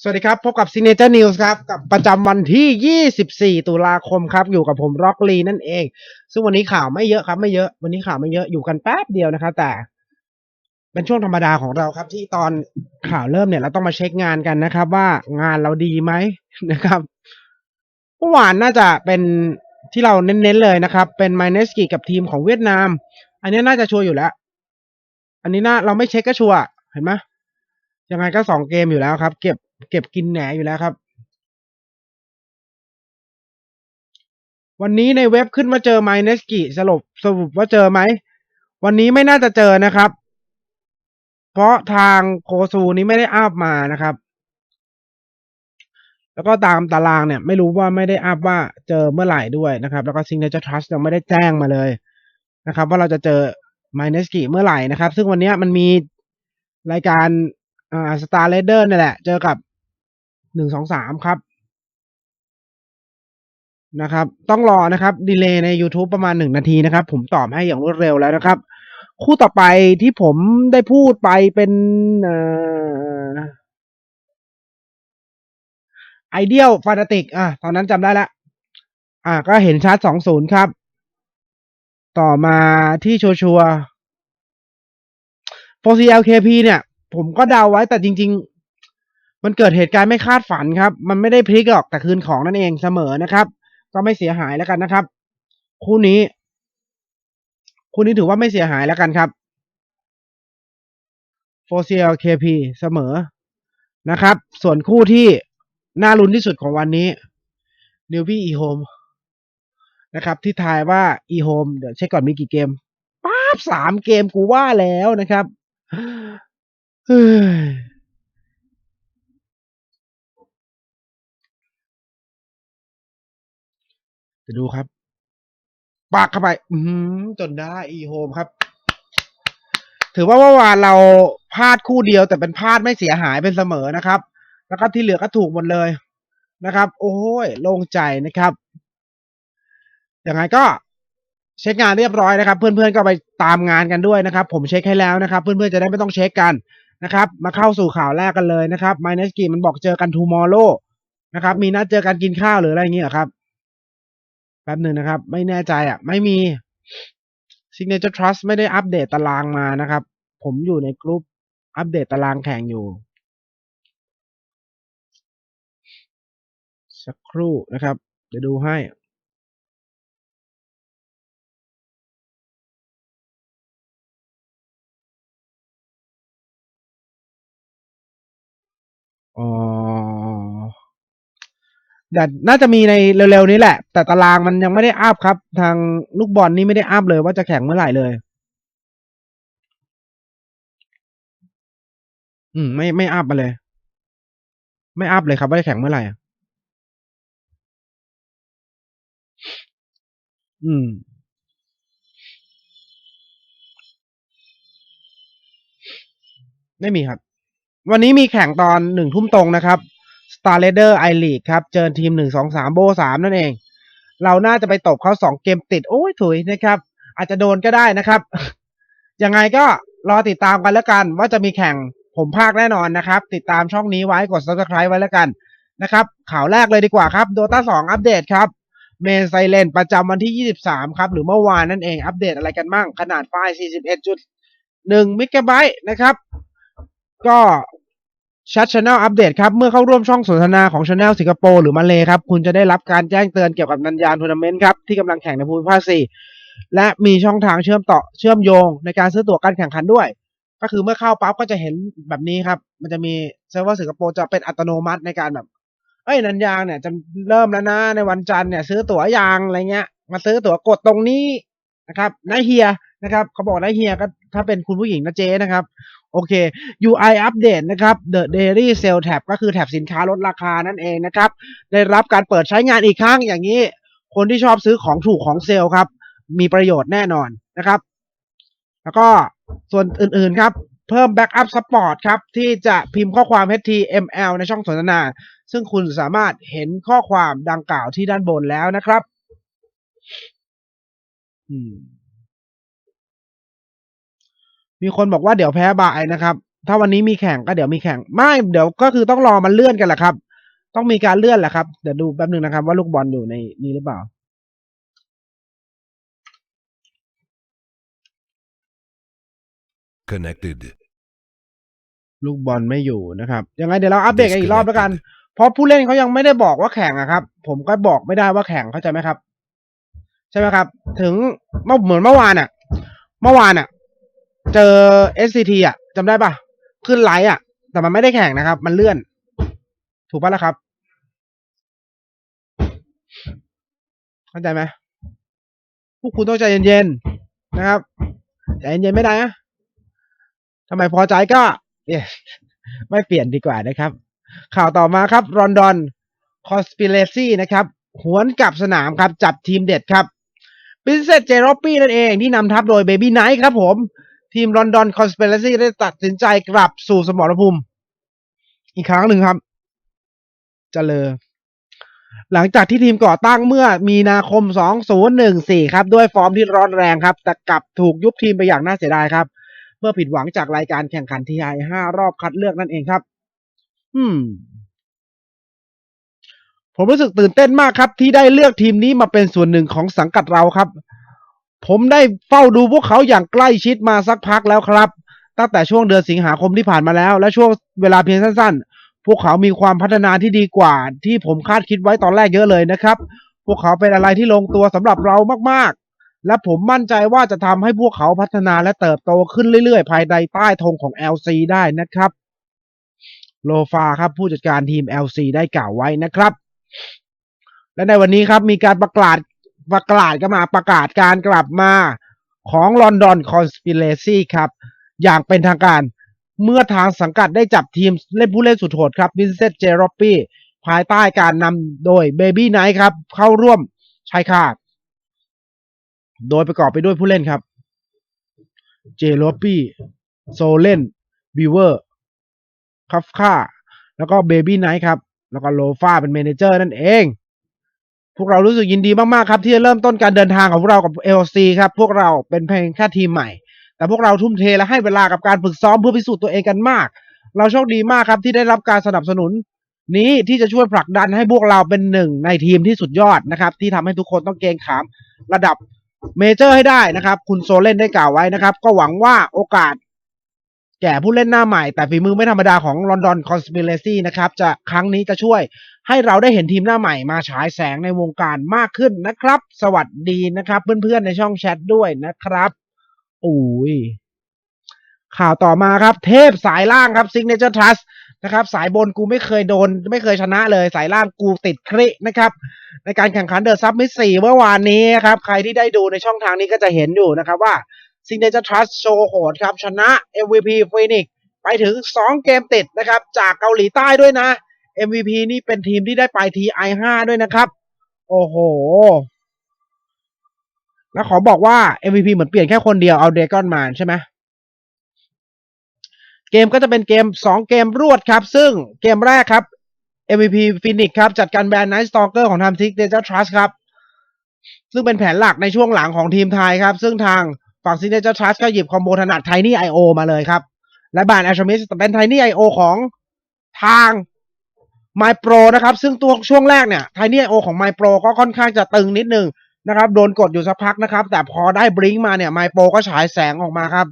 สวัสดีครับ พบกับ Signature News ครับ กับประจำวันที่ 24 ตุลาคมครับ อยู่กับผมร็อกลีนั่นเอง ซึ่งวันนี้ข่าวไม่เยอะครับ ไม่เยอะ วันนี้ข่าวไม่เยอะอยู่กันแป๊บเดียวนะครับ แต่ เป็นช่วงธรรมดาของเราครับ ที่ตอนข่าวเริ่มเนี่ย เราต้องมาเช็คงานกันนะครับ ว่างานเราดีไหมนะครับเมื่อวานน่าจะเป็นที่เราเน้นๆเลยนะครับ เป็น m i n e s k i กับทีมของเวียดนาม อันนี้น่าจะชัวร์อยู่แล้ว อันนี้น่าเราไม่เช็คก็ชัวร์เห็นไหมยังไงก็สองเกมอยู่แล้วครับ เก็บ เก็บกินแหนอยู่แล้วครับ วันนี้ในเว็บขึ้นว่าเจอไมเนสกิสรุปสรุปว่าเจอไหม วันนี้ไม่น่าจะเจอนะครับ เพราะทางโคซูนี้ไม่ได้อัพมานะครับ แล้วก็ตามตารางเนี่ย ไม่รู้ว่าไม่ได้อัพว่าเจอเมื่อไหร่ด้วยนะครับ แล้วก็ซิงเกิลทรัสยังไม่ได้แจ้งมาเลยนะครับ ว่าเราจะเจอไมเนสกิเมื่อไหร่นะครับ ซึ่งวันนี้มันมีรายการอ่าสตาร์เลเดอร์นี่แหละ เจอกับ หนึ่งสองสามครับนะครับ ต้องรอนะครับดีเลย์ใน YouTube ประมาณหนึ่งนาทีนะครับ ผมตอบให้อย่างรวดเร็วแล้วนะครับ คู่ต่อไปที่ผมได้พูดไปเป็นไอเดียลฟานาติกอะตอนนั้นจำได้แล้วอะก็เห็นชาร์จสองศูนย์ครับ ต่อมาที่ชัวชัวโฟซีเอลเคพีเนี่ย ผมก็เดาไว้แต่จริง ๆ มันเกิดเหตุการณ์ไม่คาดฝันครับ มันไม่ได้พลิกหรอกแต่คืนของนั่นเองเสมอนะครับ ก็ไม่เสียหายแล้วกันนะครับ คู่นี้ คู่นี้ถือว่าไม่เสียหายแล้วกันครับโฟเซีเอลเคพีเสมอนะครับ ส่วนคู่ที่น่าลุ้นที่สุดของวันนี้นิวบี้อีโฮมนะครับ ที่ทายว่าอีโฮมเดี๋ยวเช็คก่อนมีกี่เกมป๊าบสามเกมกูว่าแล้วนะครับเฮ้ย จะดูครับ ปากเข้าไป อืจนได้อีโฮมครับ ถือว่าเมื่อวานเราพลาดคู่เดียวแต่เป็นพลาดไม่เสียหายเป็นเสมอนะครับ แล้วก็ที่เหลือก็ถูกหมดเลยนะครับ โอ้ยโล่งใจนะครับอยังไงก็เช็คงานเรียบร้อยนะครับ เพื่อนๆก็ไปตามงานกันด้วยนะครับ ผมเช็คให้แล้วนะครับ เพื่อนๆจะได้ไม่ต้องเช็คกันนะครับ มาเข้าสู่ข่าวแรกกันเลยนะครับไมเนสกีมันบอกเจอกัน tomorrow นะครับ มีนัดเจอกันกินข้าวหรืออะไรอย่างเงี้ยครับ แป๊บหนึ่งนะครับ ไม่แน่ใจอะ ไม่มี Signature Trust ไม่ได้อัปเดตตารางมานะครับ ผมอยู่ในกลุ่มอัปเดตตารางแข่งอยู่ สักครู่นะครับ เดี๋ยวดูให้อ๋อ แต่น่าจะมีในเร็วๆนี้แหละ แต่ตารางมันยังไม่ได้อัพครับ ทางลูกบอลนี่ไม่ได้อัพเลยว่าจะแข่งเมื่อไหร่เลย อืม ไม่ไม่อัพมาเลย ไม่อัพเลยครับว่าจะแข่งเมื่อไหร่อะอืมไม่มีครับ วันนี้มีแข่งตอนหนึ่งทุ่มตรงนะครับ Star r a d e r i League ครับ เจอทีมหนึ่งสองสามโบสามนั่นเอง เราน่าจะไปตบเขาสองเกมติด โอ้ยถุยนะครับ อาจจะโดนก็ได้นะครับ ยังไงก็รอติดตามกันแล้วกัน ว่าจะมีแข่งผมภาคแน่นอนนะครับ ติดตามช่องนี้ไว้กด subscribe ไว้แล้วกันนะครับข่าวแรกเลยดีกว่าครับ Dota 2อัปเดตครับเมนไซเลนประจำวันที่ 23 ครับ หรือเมื่อวานนั่นเองอัปเดตอะไรกันบ้างขนาดไฟล์ 41.1มิกะไบต์นะครับ ก็ ชัดช n แนลอัปเดตครับ เมื่อเข้าร่วมช่องสนทนาของช anel สิงคโปร์หรือมาเลครับ คุณจะได้รับการแจ้งเตือนเกี่ยวกับนันยานทัวร์นาเมนต์ครับ ที่กำลังแข่งในภูมิภาค4และมีช่องทางเชื่อมต่อเชื่อมโยงในการซื้อตั๋วการแข่งขันด้วย ก็คือเมื่อเข้าปั๊บก็จะเห็นแบบนี้ครับ มันจะมีเซิร์ฟเวอร์สิงคโปร์จะเป็นอัตโนมัติในการแบบเอ้ยนันยางเนี่ยจะเริ่มแล้วนะในวันจันทร์เนี่ย ซื้อตั๋วยางอะไรเงี้ย มาซื้อตั๋วกดตรงนี้นะครับนายเฮียนะครับเขาบอกนายเฮียก็ถ้าเป็นคุณผู้หญิงนะเจ๊นะครับ โอเค UI อัปเดตนะครับ The Daily Sale Tab ก็คือแท็บสินค้าลดราคานั่นเองนะครับ ได้รับการเปิดใช้งานอีกครั้งอย่างนี้ คนที่ชอบซื้อของถูกของเซลล์ครับ มีประโยชน์แน่นอนนะครับ แล้วก็ส่วนอื่นๆครับ เพิ่ม Backup Support ครับ ที่จะพิมพ์ข้อความ HTML ในช่องสนทนา ซึ่งคุณสามารถเห็นข้อความดังกล่าวที่ด้านบนแล้วนะครับ อืม มีคนบอกว่าเดี๋ยวแพ้บายนะครับ ถ้าวันนี้มีแข่งก็เดี๋ยวมีแข่ง ไม่ เดี๋ยวก็คือต้องรอมันเลื่อนกันแหละครับ ต้องมีการเลื่อนแหละครับ เดี๋ยวดูแป๊บหนึ่งนะครับ ว่าลูกบอลอยู่ในนี้หรือเปล่า Connected. ลูกบอลไม่อยู่นะครับ ยังไงเดี๋ยวเราอัปเดตกันอีกรอบแล้วกัน เพราะผู้เล่นเขายังไม่ได้บอกว่าแข่งอะครับ ผมก็บอกไม่ได้ว่าแข่งเข้าใจไหมครับ ใช่ไหมครับ ถึงเมื่อเหมือนเมื่อวานอะเมื่อวานอะ เจอ SCT อะจำได้ปะขึ้นไลฟ์อะ แต่มันไม่ได้แข่งนะครับ มันเลื่อน ถูกปะล่ะครับ เข้าใจไหมพวกคุณต้องใจเย็นๆนะครับใจเย็นๆไม่ได้นะทำไมพอใจก็ไม่เปลี่ยนดีกว่านะครับ ข่าวต่อมาครับรอนดอนคอสปิเลซี่นะครับ หวนกลับสนามครับ จับทีมเด็ดครับ ปินเซตเจโรปี้นั่นเองที่นำทัพโดยเบบี้ไนท์ครับผม ทีมลอนดอนคอสปิเลซี่ได้ตัดสินใจกลับสู่สมรภูมิ อีกครั้งหนึ่งครับเจริญหลังจากที่ทีมก่อตั้งเมื่อมีนาคม 2014 ครับ ด้วยฟอร์มที่ร้อนแรงครับ แต่กลับถูกยุบทีมไปอย่างน่าเสียดายครับ เมื่อผิดหวังจากรายการแข่งขันทีไอห้ารอบคัดเลือกนั่นเองครับ อืม ผมรู้สึกตื่นเต้นมากครับ ที่ได้เลือกทีมนี้มาเป็นส่วนหนึ่งของสังกัดเราครับ ผมได้เฝ้าดูพวกเขาอย่างใกล้ชิดมาสักพักแล้วครับ ตั้งแต่ช่วงเดือนสิงหาคมที่ผ่านมาแล้ว และช่วงเวลาเพียงสั้น ๆ พวกเขามีความพัฒนาที่ดีกว่า ที่ผมคาดคิดไว้ตอนแรกเยอะเลยนะครับ พวกเขาเป็นอะไรที่ลงตัวสำหรับเรามากๆ และผมมั่นใจว่าจะทำให้พวกเขาพัฒนาและเติบโตขึ้นเรื่อย ๆ ภายในใต้ธงของ LC ได้นะครับ โลฟาครับผู้จัดการทีม LC ได้กล่าวไว้นะครับ และในวันนี้ครับมีการประกาศ ประกาศก็มาประกาศการกลับมาของลอนดอนคอนสปิเ c ซีครับ อย่างเป็นทางการเมื่อทางสังกัดได้จับทีมเล่นผู้เล่นสุดโหดครับวินเซนต์เจโรปปี้ภายใต้การนำโดยเบบี้ไนท์ครับ เข้าร่วมชายคาดโดยประกอบไปด้วยผู้เล่นครับ เจโรปปี้โซเลนบิวเวอร์คัฟค่าแล้วก็เบบี้ไนท์ครับ แล้วก็โลฟาเป็นเมนเจอร์นั่นเอง พวกเรารู้สึกยินดีมากๆครับ ที่จะเริ่มต้นการเดินทางของพวกเรากับ LC ครับ พวกเราเป็นเพียงแค่ทีมใหม่ แต่พวกเราทุ่มเทและให้เวลากับการฝึกซ้อมเพื่อพิสูจน์ตัวเองกันมาก เราโชคดีมากครับที่ได้รับการสนับสนุน นี้ที่จะช่วยผลักดันให้พวกเราเป็นหนึ่งในทีมที่สุดยอดนะครับ ที่ทำให้ทุกคนต้องเกรงขาม ระดับเมเจอร์ให้ได้นะครับ คุณโซเลนได้กล่าวไว้นะครับ ก็หวังว่าโอกาส แก่ผู้เล่นหน้าใหม่ แต่ฝีมือไม่ธรรมดาของลอนดอนคอนสปิเ c ซีนะครับจะครั้งนี้จะช่วยให้เราได้เห็นทีมหน้าใหม่มาฉายแสงในวงการมากขึ้นนะครับ สวัสดีนะครับ เพื่อนๆในช่องแชทด้วยนะครับอุ้ยข่าวต่อมาครับ เทพสายล่างครับ Signature Trust นะครับสายบนกูไม่เคยโดน ไม่เคยชนะเลยสายล่างกูติดครินะครับ ในการแข่งขันเดอะซับมิสสี่เมื่อวานนี้ครับ ใครที่ได้ดูในช่องทางนี้ก็จะเห็นอยู่นะครับว่า Signature Trust โชว์โหดครับ ชนะ MVP Phoenix ไปถึง 2 เกมติดนะครับ จากเกาหลีใต้ด้วยนะ MVP นี่เป็นทีมที่ได้ไป TI5 ด้วยนะครับ โอ้โห แล้วขอบอกว่า MVP เหมือนเปลี่ยนแค่คนเดียวเอาเดกอนมาใช่ไหมเกมก็จะเป็นเกม 2 เกมรวดครับ ซึ่งเกมแรกครับ MVP Phoenix ครับ จัดการแบรนด์ Night Stalker ของทาง Signature Trust ครับ ซึ่งเป็นแผนหลักในช่วงหลังของทีมไทยครับ ซึ่งทาง ฝั่ง Signature Trust ก็หยิบคอมโบถนัด Tiny IO มาเลยครับ และบาน a l c h e m i s t เป็น Tiny IO ของทาง My Pro นะครับ ซึ่งตัวช่วงแรกเนี่ย Tiny IO ของ My Pro ก็ค่อนข้างจะตึงนิดนึงนะครับ โดนกดอยู่สักพักนะครับ แต่พอได้บริงมาเนี่ย My Pro ก็ฉายแสงออกมาครับ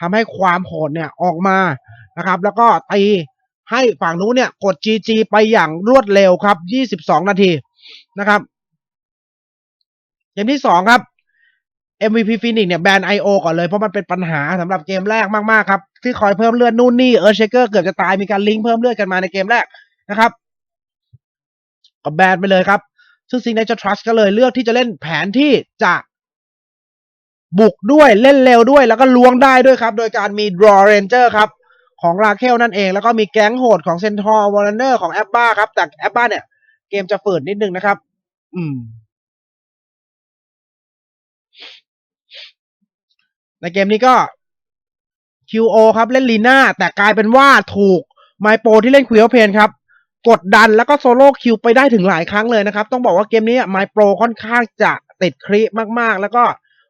ทำให้ความโหดเนี่ยออกมานะครับ แล้วก็ตีให้ฝั่งนู้นเนี่ยกด GG ไปอย่างรวดเร็วครับ 22 นาทีนะครับ เกมที่สองครับ MVP Phoenix เนี่ยแบน IO ก่อนเลย เพราะมันเป็นปัญหาสำหรับเกมแรกมากๆครับ ที่คอยเพิ่มเลือดนู่นนี่เออเชเกอร์เกือบจะตายมีการลิงก์เพิ่มเลือดกันมาในเกมแรกนะครับก็แบนไปเลยครับ ซึ่ง Signature Trust ก็เลยเลือกที่จะเล่นแผนที่จะบุกด้วยเล่นเร็วด้วย แล้วก็ล้วงได้ด้วยครับ โดยการมี Draw Ranger ครับ ของราเคลนั่นเอง แล้วก็มีแก๊งโหดของเซนทอร์วอร์เนอร์ของแอปบ้าครับ แต่แอปบ้าเนี่ย เกมจะฝืดนิดนึงนะครับ อืม ในเกมนี้ก็ QO ครับเล่นลีน่าแต่กลายเป็นว่าถูกไมโปที่เล่นควิลเพนครับ กดดันแล้วก็โซโล่คิวไปได้ถึงหลายครั้งเลยนะครับ ต้องบอกว่าเกมนี้ไมโปรค่อนข้างจะติดคริมากๆ แล้วก็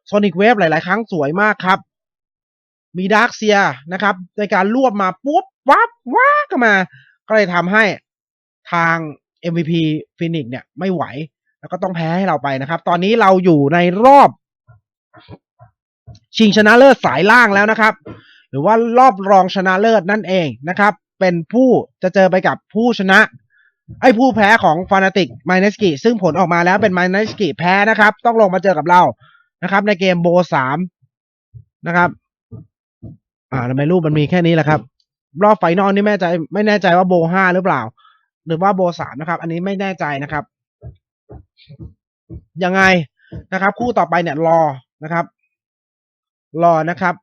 โซนิกเวฟหลาย ๆ ครั้งสวยมากครับ มีดาร์คเซียนะครับ ในการรวบมาปุ๊บวับว้าก็มา ก็เลยทำให้ทาง MVP ฟินิกเนี่ยไม่ไหว แล้วก็ต้องแพ้ให้เราไปนะครับ ตอนนี้เราอยู่ในรอบ ชิงชนะเลิศสายล่างแล้วนะครับ หรือว่ารอบรองชนะเลิศนั่นเองนะครับ เป็นผู้จะเจอไปกับผู้ชนะ ไอ้ผู้แพ้ของฟานาติกไมเนสกิซึ่งผลออกมาแล้วเป็นไมเนสกิแพ้นะครับ ต้องลงมาเจอกับเรานะครับ ในเกมโบสามนะครับ อ่าทำไมรูปมันมีแค่นี้แหละครับ รอบไฟนอลนี่แม่ใจไม่แน่ใจว่าโบห้าหรือเปล่า หรือว่าโบสามนะครับ อันนี้ไม่แน่ใจนะครับยังไงนะครับ คู่ต่อไปเนี่ยรอนะครับ รอนะครับ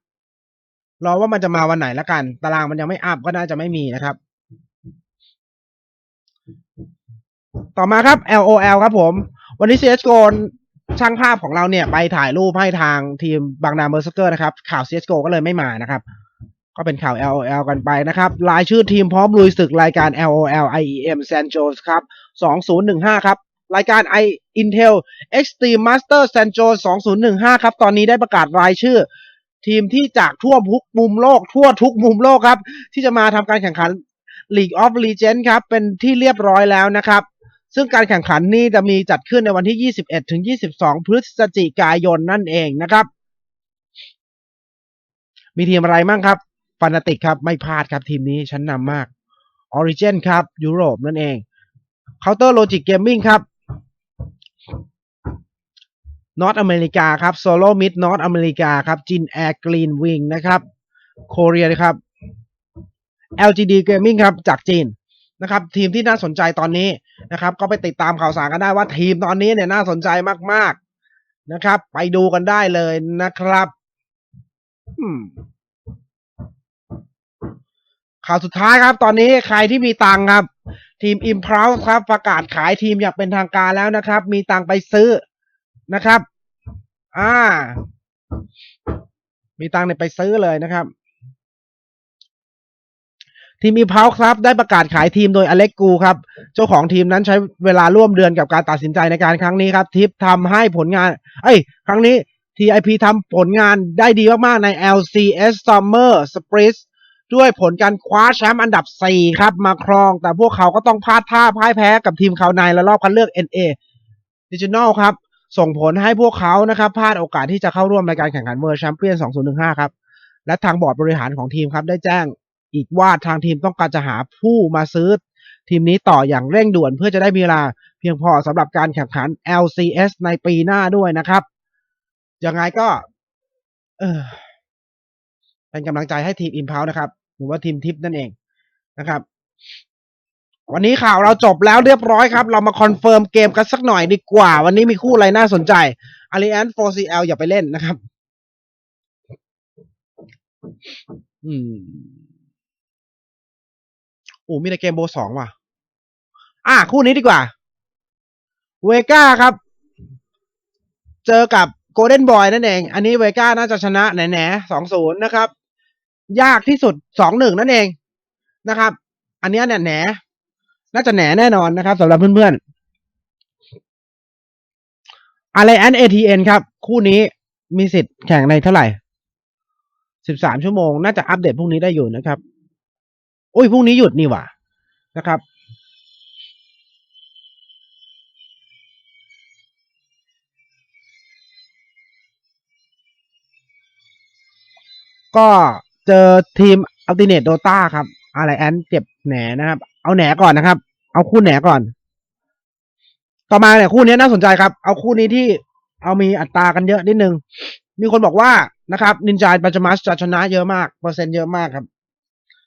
รอว่ามันจะมาวันไหนละกัน ตารางมันยังไม่อัพก็น่าจะไม่มีนะครับ ต่อมาครับ LOL ครับผม วันนี้ CSGO ช่างภาพของเราเนี่ย ไปถ่ายรูปให้ทางทีมบางนาเมอร์สเกอร์นะครับ ข่าว CSGO ก็เลยไม่มานะครับ ก็เป็นข่าว LOL กันไปนะครับรายชื่อทีมพร้อมลุยศึกรายการ LOL IEM San Jose ครับ 2015 ครับ รายการ i Intel Extreme Master San Jose 2015 ครับ ตอนนี้ได้ประกาศรายชื่อ ทีมที่จากทั่วทุกมุมโลก ทั่วทุกมุมโลกครับ ที่จะมาทำการแข่งขัน League of Legends ครับ เป็นที่เรียบร้อยแล้วนะครับ ซึ่งการแข่งขันนี้จะมีจัดขึ้นในวันที่ 21 ถึง 22 พฤศจิกายนนั่นเองนะครับ มีทีมอะไรมั่งครับฟานาติกครับ ไม่พลาดครับทีมนี้ชั้นนำมาก Origin ครับยุโรปนั่นเอง Counter Logic Gaming ครับ นอตอเมริกาครับ Solo Mid นอตอเมริกาครับจินแอร์กรีนวิงนะครับโคเรียนะครับ LGD Gaming ครับจากจีนนะครับทีมที่น่าสนใจตอนนี้นะครับก็ไปติดตามข่าวสารกันได้ว่าทีมตอนนี้เนี่ยน่าสนใจมากๆนะครับ ไปดูกันได้เลยนะครับข่าวสุดท้ายครับ ตอนนี้ใครที่มีตังครับ ทีม i m p u l s ครับประกาศขายทีมอย่างเป็นทางการแล้วนะครับ มีตังไปซื้อ นะครับ อ่า มีตังค์เนี่ยไปซื้อเลยนะครับ ทีม i m p u l s e ครับ ได้ประกาศขายทีมโดยอเล็กกูครับ เจ้าของทีมนั้นใช้เวลาร่วมเดือนกับการตัดสินใจในการครั้งนี้ครับ ทิปทำให้ผลงาน เอ้ย ครั้งนี้ TIP ทำผลงานได้ดีมาก ๆ ใน LCS Summer Split ด้วยผลการคว้าแชมป์อันดับ 4 ครับ มาครอง แต่พวกเขาก็ต้องพลาดท่าพ่ายแพ้กับทีมเขาในและรอบคัดเลือก NA Regional ครับ ส่งผลให้พวกเขานะครับพลาดโอกาสที่จะเข้าร่วมรายการแข่งขันเวอร์แชมเปี้ยน 2015 ครับ และทางบอร์ดบริหารของทีมครับ ได้แจ้งอีกว่าทางทีมต้องการจะหาผู้มาซื้อ ทีมนี้ต่ออย่างเร่งด่วนเพื่อจะได้มีเวลาเพียงพอสำหรับการแข่งขัน LCS ในปีหน้าด้วยนะครับยังไงก็ เออเป็นกำลังใจให้ทีม Impulse นะครับ หรือว่าทีมทิปนั่นเองนะครับ วันนี้ข่าวเราจบแล้วเรียบร้อยครับ เรามาคอนเฟิร์มเกมกันสักหน่อยดีกว่า วันนี้มีคู่อะไรน่าสนใจ Alliance 4CL อย่าไปเล่นนะครับ อืมโอ้มีแต่เกมโบสองว่ะ อะ คู่นี้ดีกว่า เวก้าครับ เจอกับโกลเด้นบอยนั่นเอง อันนี้เวก้าน่าจะชนะแหน่ๆสองศูนย์นะครับ ยากที่สุดสองหนึ่งนั่นเองนะครับ อันนี้เนี่ยแหน น่าจะแหนแน่นอนนะครับสำหรับเพื่อนๆอะไรแอนเอทีเอ็นครับ คู่นี้มีสิทธิ์แข่งในเท่าไหร่สิบสามชั่วโมง น่าจะอัปเดตพรุ่งนี้ได้อยู่นะครับโอ้ยพรุ่งนี้หยุดนี่หว่านะครับก็เจอทีมอัลติเนตโดตาครับ อะไรแอนเจ็บแหนนะครับ เอาแหนก่อนนะครับ เอาคู่แหนก่อน ต่อมาเนี่ยคู่นี้น่าสนใจครับ เอาคู่นี้ที่เอามีอัตรากันเยอะนิดนึง มีคนบอกว่านะครับ นินจาปัจมัสจะชนะเยอะมากเปอร์เซ็นต์เยอะมากครับ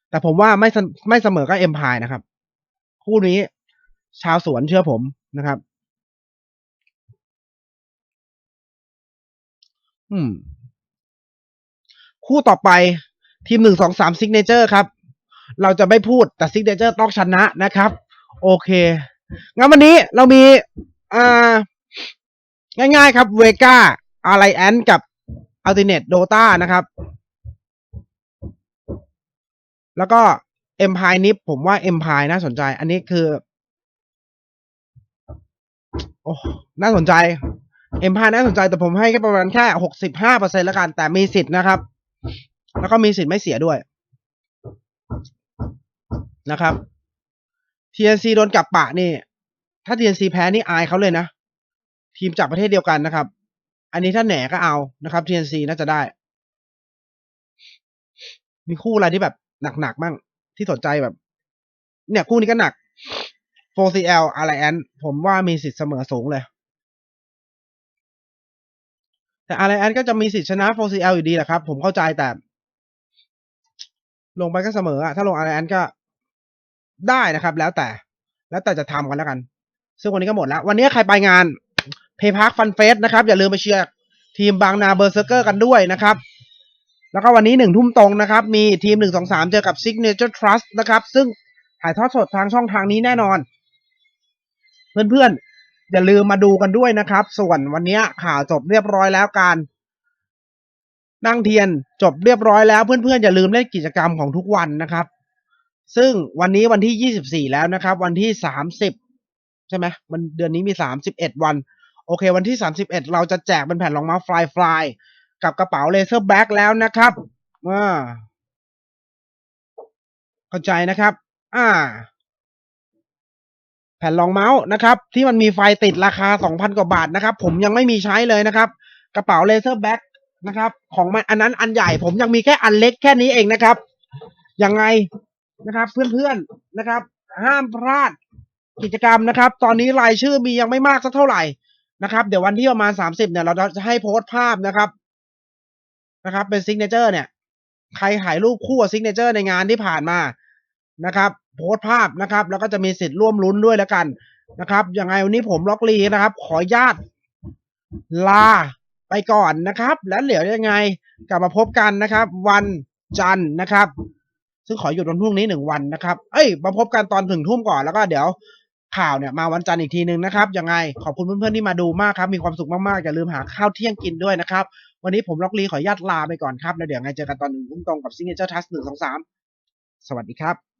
แต่ผมว่าไม่ไม่เสมอก็เอ็มพายนะครับ คู่นี้ชาวสวนเชื่อผมนะครับ อืม คู่ต่อไปทีมหนึ่งสองสามซิกเนเจอร์ครับ เราจะไม่พูดแต่ซิกเนเจอร์ต้องชนะนะครับ โอเค งั้นวันนี้เรามีอ่าง่ายๆครับเวก้าอะไรแอนกับอัลติเนตโดตานะครับ แล้วก็เอ็มพายนิฟผมว่าเอ็มพายน่าสนใจ อันนี้คือ โอ้น่าสนใจเอ็มพายน่าสนใจแต่ผมให้แค่ประมาณแค่หกสิบห้าเปอร์เซ็นแล้วกันแต่มีสิทธิ์นะครับ แล้วก็มีสิทธิ์ไม่เสียด้วย นะครับ TNC โดนกลับปะนี่ ถ้า TNC แพ้นี่อายเขาเลยนะ ทีมจากประเทศเดียวกันนะครับ อันนี้ถ้าแหนก็เอานะครับ TNC น่าจะได้ มีคู่อะไรที่แบบหนักๆมั่งที่สนใจแบบ เนี่ยคู่นี้ก็หนัก 4CL Alliance ผมว่ามีสิทธิ์เสมอสูงเลย แต่ Alliance ก็จะมีสิทธิ์ชนะ 4CL อยู่ดีแหละครับ ผมเข้าใจแต่ ลงไปก็เสมออะถ้าลง Alliance ก็ ได้นะครับ แล้วแต่แล้วแต่จะทำกันแล้วกัน ซึ่งวันนี้ก็หมดแล้ว วันนี้ใครไปงานเพย์พาร์คฟันเฟสนะครับ อย่าลืมไปเชียร์ทีมบางนาเบอร์เซอร์เกอร์กันด้วยนะครับแล้วก็วันนี้หนึ่งทุ่มตรงนะครับ มีทีมหนึ่งสองสามเจอกับ Signature Trust นะครับ ซึ่งถ่ายทอดสดทางช่องทางนี้แน่นอน เพื่อนๆ อย่าลืมมาดูกันด้วยนะครับ ส่วนวันนี้ข่าวจบเรียบร้อยแล้วการ นั่งเทียนจบเรียบร้อยแล้วเพื่อนๆ อย่าลืมเล่นกิจกรรมของทุกวันนะครับ ซึ่งวันนี้วันที่ยี่สิบสี่แล้วนะครับ วันที่สามสิบใช่ไหมมันเดือนนี้มีสามสิบเอ็ดวัน โอเค วันที่สามสิบเราจะแจกเป็นแผ่นรองเมาส์ฟลายฟลายกับกระเป๋าเลเซอร์แบ็กแล้วนะครับอ่าเข้าใจนะครับ อ่า แผ่นรองเมาส์นะครับ ที่มันมีไฟติดราคาสองพันกว่าบาทนะครับ ผมยังไม่มีใช้เลยนะครับ กระเป๋าเลเซอร์แบ็กนะครับ ของมันอันนั้นอันใหญ่ผมยังมีแค่อันเล็กแค่นี้เองนะครับยังไง นะครับ เพื่อนๆนะครับ ห้ามพลาดกิจกรรมนะครับ ตอนนี้รายชื่อมียังไม่มากสักเท่าไหร่นะครับ เดี๋ยววันที่ประมาณสามสิบเนี่ยเราจะให้โพสต์ภาพนะครับนะครับ เป็นซิกเนเจอร์เนี่ย ใครถ่ายรูปคู่กับซิกเนเจอร์ในงานที่ผ่านมานะครับ โพสต์ภาพนะครับ แล้วก็จะมีสิทธิ์ร่วมลุ้นด้วยแล้วกันนะครับยังไงวันนี้ผมล็อกลีนะครับ ขอญาตลาไปก่อนนะครับ แล้วเดี๋ยวยังไงกลับมาพบกันนะครับ วันจันทร์นะครับ ซึ่งขอหยุดวันพรุ่งนี้หนึ่งวันนะครับ เอ้ยมาพบกันตอนถึงทุ่มก่อนแล้วก็เดี๋ยวข่าวเนี่ยมาวันจันทร์อีกทีหนึ่งนะครับ ยังไงขอบคุณเพื่อนๆที่มาดูมากครับ มีความสุขมากๆ อย่าลืมหาข้าวเที่ยงกินด้วยนะครับ วันนี้ผมล็อกลีขออนุญาตลาไปก่อนครับ แล้วเดี๋ยวไงเจอกันตอนหนึ่งทุ่มตรงกับซิงเกิลทัสหนึ่งสองสามสวัสดีครับ